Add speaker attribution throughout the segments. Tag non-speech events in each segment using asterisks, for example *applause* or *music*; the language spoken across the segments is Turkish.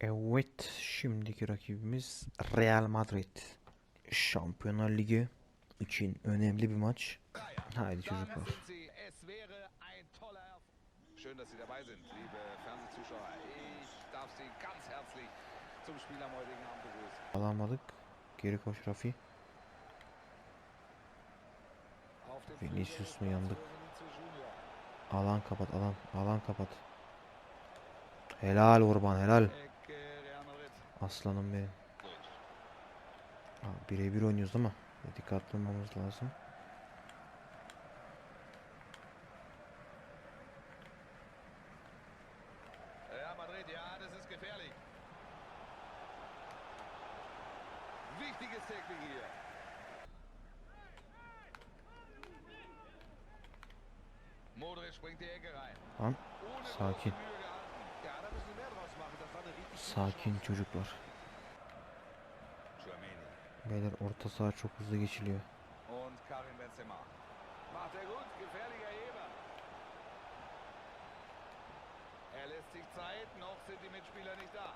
Speaker 1: Evet, şimdiki rakibimiz Real Madrid. Şampiyonlar Ligi için önemli bir maç. Haydi çocuklar.
Speaker 2: Schön, dass Sie dabei sind, liebe Fernsehzuschauer. Ich darf Sie ganz herzlich zum Spiel am heutigen Abend begrüßen.
Speaker 1: Alamadık. Geri koş Rafi. Vinicius mu yandık? Alan kapat, alan. Alan kapat. Helal Orban, helal. Aslanım benim. Birebir oynuyoruz ama dikkatli olmamız lazım.
Speaker 2: Real Madrid,
Speaker 1: Sakin çocuklar. Beyler orta saha çok hızlı geçiliyor.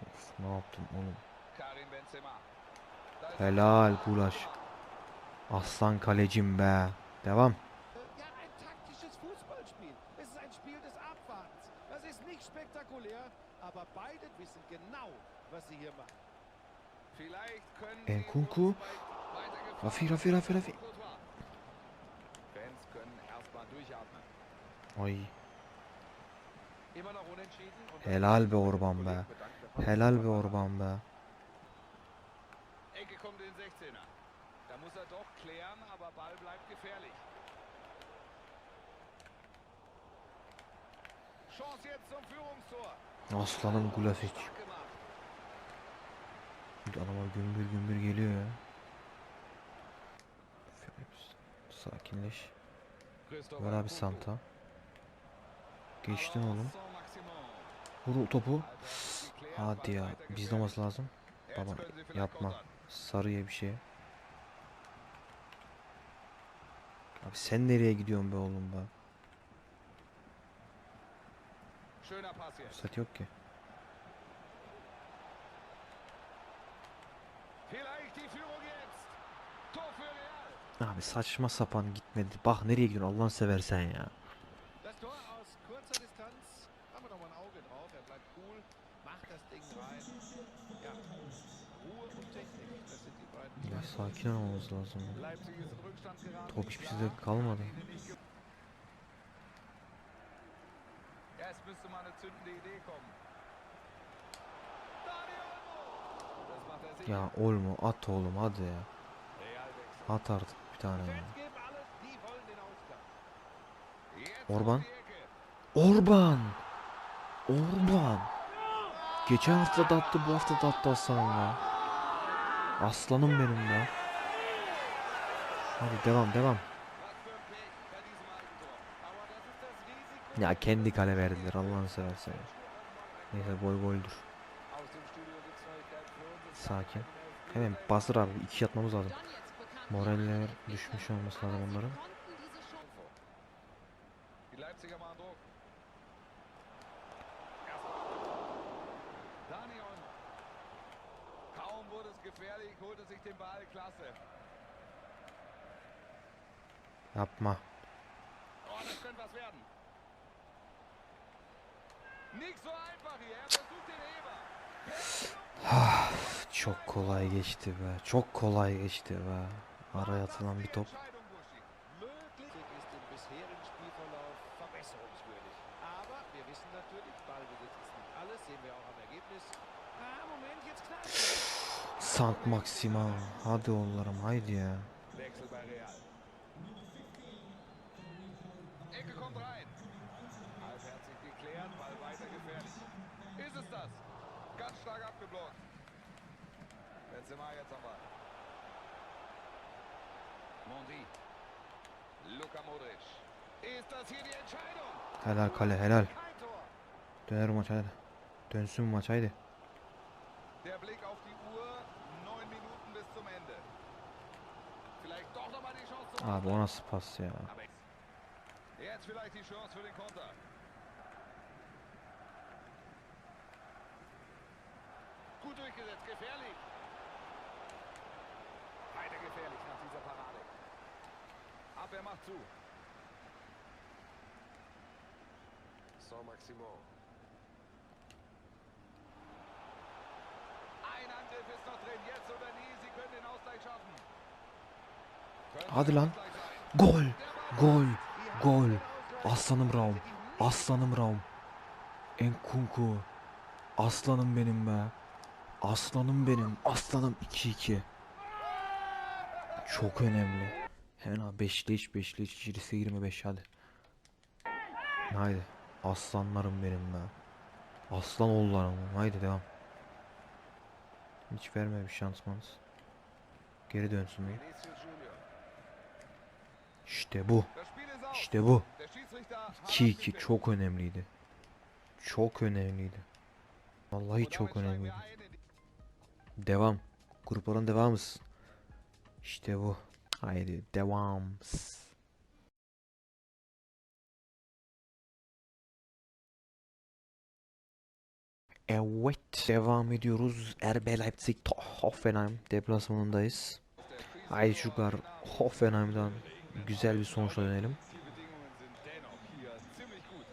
Speaker 1: Of, ne yaptım oğlum? Helal. Gulaş. Aslan kalecim be. Devam.
Speaker 3: Ja, ein taktisches Fußballspiel. Es ist ein Spiel des Abwartens. Nicht spektakulär, aber beide wissen genau, was sie hier machen.
Speaker 2: Vielleicht können
Speaker 1: Enkunku. Rafi, Rafi, Rafi, Rafi.
Speaker 2: Fans können erstmal durchatmen.
Speaker 1: Ay.
Speaker 2: Immer noch unentschieden. und das
Speaker 1: Helal be Orban be. Helal be Orban be.
Speaker 2: Ecke kommt in den 16er. Da muss er doch klären, aber Ball bleibt gefährlich. Chance jetzt zum Führungstor.
Speaker 1: Aslanım Gulasic. Adamlar gümbür gümbür geliyor ya. Sakinleş. Ver abi. Santa. Geçtin oğlum. Vur topu. Hadi ya. Bizde olması lazım. Baba yapma. Sarıya bir şey. Abi sen nereye gidiyorsun be oğlum be?
Speaker 2: Schöner Pass jetzt.
Speaker 1: Fırsat yok ki. Abi saçma sapan gitmedi. Bak nereye gidiyorsun Allah'ını seversen ya.
Speaker 3: Er.
Speaker 1: Ya sakin olmamız lazım. Top hiçbir şeyde kalmadı.
Speaker 2: Ja, es müsste mal eine zündende Idee kommen.
Speaker 1: Ya Olmo at oğlum hadi ya. At artık bir tane ya. Orban. Orban! Orban! Geçen hafta da attı bu hafta da attı aslanım ya. Aslanım benim ya. Hadi devam devam.
Speaker 2: Was für ein Pech bei diesem Eigentor. Aber das ist das Risiko.
Speaker 1: Ya kendi kale verdiler Allah'ını seversen. Neyse gol goldür. Sakin. Hemen bastır abi. iki atmamız lazım.
Speaker 4: Moraller
Speaker 1: düşmüş olması lazım onların.
Speaker 2: Die *sighs*
Speaker 1: Çok kolay geçti be. Çok kolay geçti be. Araya atılan bir top. Sant Maxima. Hadi oğullarım haydi ya.
Speaker 2: Ecke kommt rein. Halbherzig geklärt, Ball weiter gefährlich. Ist es das? Stark abgeblockt. Benzema jetzt am Ball. Mondi. Luka Modric. Ist das hier die Entscheidung?
Speaker 1: Helal kale helal. Döner maç hadi. Dönsün maç haydi.
Speaker 2: Der Blick auf die Uhr. Neun Minuten bis zum Ende. Vielleicht doch nochmal die Chance
Speaker 1: Abi o nasıl pas ya.
Speaker 2: Jetzt vielleicht die Chance für den Konter. Gut durchgesetzt, gefährlich. Weiter gefährlich nach dieser Parade. Abwehr macht zu.
Speaker 3: Saint-Maximin.
Speaker 2: Ein Angriff ist noch drin, jetzt oder nie. Sie können den Ausgleich schaffen.
Speaker 1: Hadi lan. Gol! Gol! Gol! Aslanım Raum. Aslanım Raum. Enkunku. Aslanım benim be. Aslanım benim. Aslanım 2-2. Çok önemli. Hemen abi 5'li iç 5'li iç. Cirisi 25 hadi. Haydi. Aslanlarım benim be. Aslan oğullarım. Haydi devam. Hiç verme bir şans mans. Geri dönsün bir. İşte bu. İşte bu.
Speaker 2: Der Schiedsrichter hat
Speaker 1: 2-2
Speaker 2: abgepfiffen.
Speaker 1: çok önemliydi. Çok önemliydi. Vallahi çok önemliydi. Devam. Grupların devamız. İşte bu. Haydi devam. Evet. Devam ediyoruz. RB Leipzig Hoffenheim deplasmanındayız. Haydi çocuklar Hoffenheim'dan güzel bir sonuçla dönelim.
Speaker 2: Die Bedingungen sind dennoch hier ziemlich gut.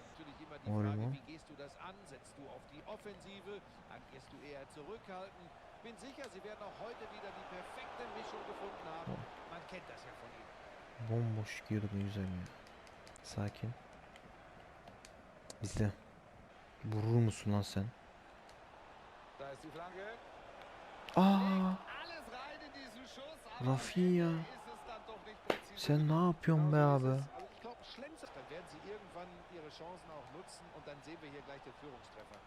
Speaker 1: Mal.
Speaker 3: wie gehst du das an? Setzt du auf die Offensive? Agierst du eher zurückhaltend? Bin sicher, sie werden auch heute wieder die perfekte Mischung gefunden haben. Man kennt das ja von ihnen.
Speaker 1: Bomboş giyiyorduk ne güzel ya. Sakin. Bizde. Vurur musun lan sen? Aa, Rafinha. Sen ne yapıyorsun be abi?
Speaker 3: Werden sie irgendwann ihre Chancen auch nutzen und dann sehen wir hier gleich den Führungstreffer.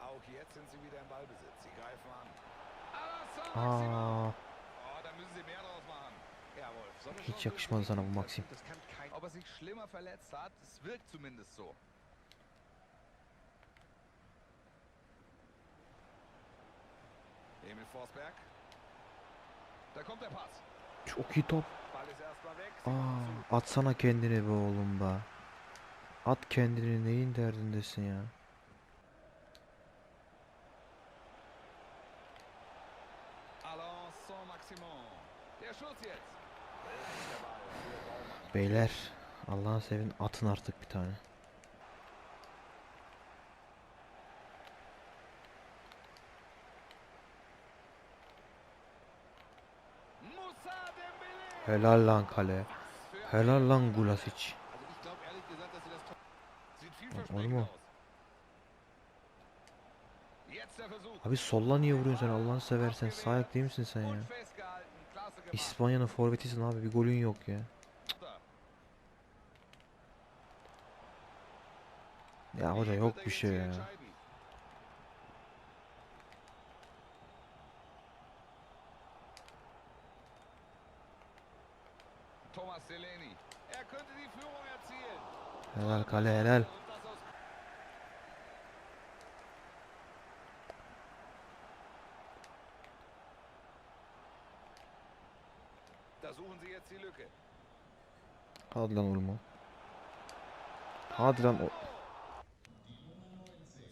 Speaker 2: Auch jetzt sind sie wieder im Ballbesitz. Sie greifen an.
Speaker 1: Aa,
Speaker 2: Oh, da müssen sie mehr draus machen.
Speaker 3: Jawohl. So
Speaker 1: Hiç yakışmadı sana bu Maxim.
Speaker 3: Das kann kein
Speaker 2: Ob er sich schlimmer verletzt hat, es wirkt zumindest so. Emil Forsberg. Da kommt der Pass.
Speaker 1: Çok iyi top. Aa, atsana kendini be oğlum be. At kendini neyin derdindesin ya? Beyler Allah'ın sevin atın artık bir tane. Helal lan kale. Helal lan Gulasic.
Speaker 2: Der Versuch.
Speaker 1: Abi solla niye vuruyorsun sen Allah'ını seversen sağ ayak değil misin sen ya? İspanya'nın forvetisin abi bir golün yok ya. Ya hoca yok bir şey ya. Helal kale helal.
Speaker 2: Da suchen sie jetzt die Lücke.
Speaker 1: Hadi lan oğlum o. Hadi lan o.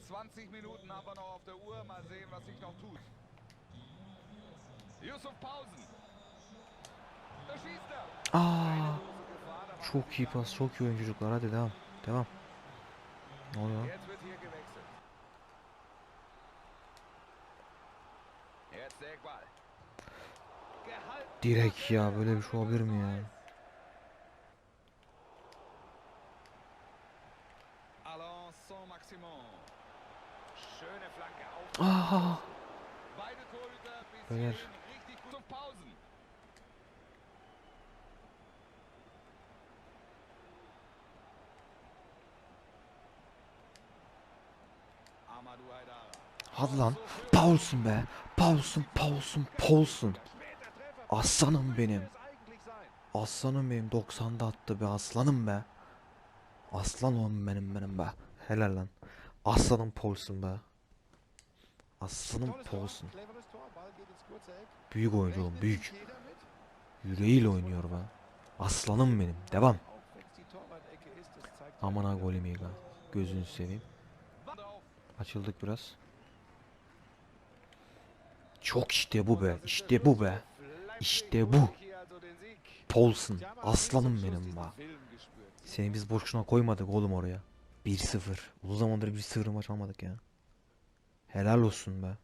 Speaker 2: 20 Minuten haben wir noch auf der Uhr. Mal sehen, was sich noch tut. Yusuf Pausen. Da schießt er.
Speaker 1: Aa, Çok iyi pas çok iyi oyun çocuklar hadi devam. Devam. Ne oluyor? Direkt ya böyle bir şey olabilir mi ya?
Speaker 2: Alain Saint-Maximin. Schöne Flanke auf.
Speaker 1: Aa,
Speaker 2: Beide Torhüter bis
Speaker 1: Beyler.
Speaker 2: hierhin richtig gut. Zum Pausen. Amadou Haidara.
Speaker 1: Hadi lan. Paulson be. Paulson, Paulson, Paulson. Aslanım benim. Aslanım benim 90'da attı be aslanım be. Aslan oğlum benim benim be. Helal lan. Aslanım Paulson be. Aslanım Paulson. Büyük oyuncu oğlum büyük. Yüreğiyle oynuyor be. Aslanım benim. Devam.
Speaker 3: Auch wenn es die Torwart-Ecke ist, das zeigt
Speaker 1: Aman ha golüm lan. Gözünü seveyim. Açıldık biraz. Çok işte bu be. işte bu be. İşte bu. Paulson. Aslanım benim be. Seni biz boşuna koymadık oğlum oraya. 1-0. Uzun zamandır 1-0 maç almadık ya. Helal olsun be.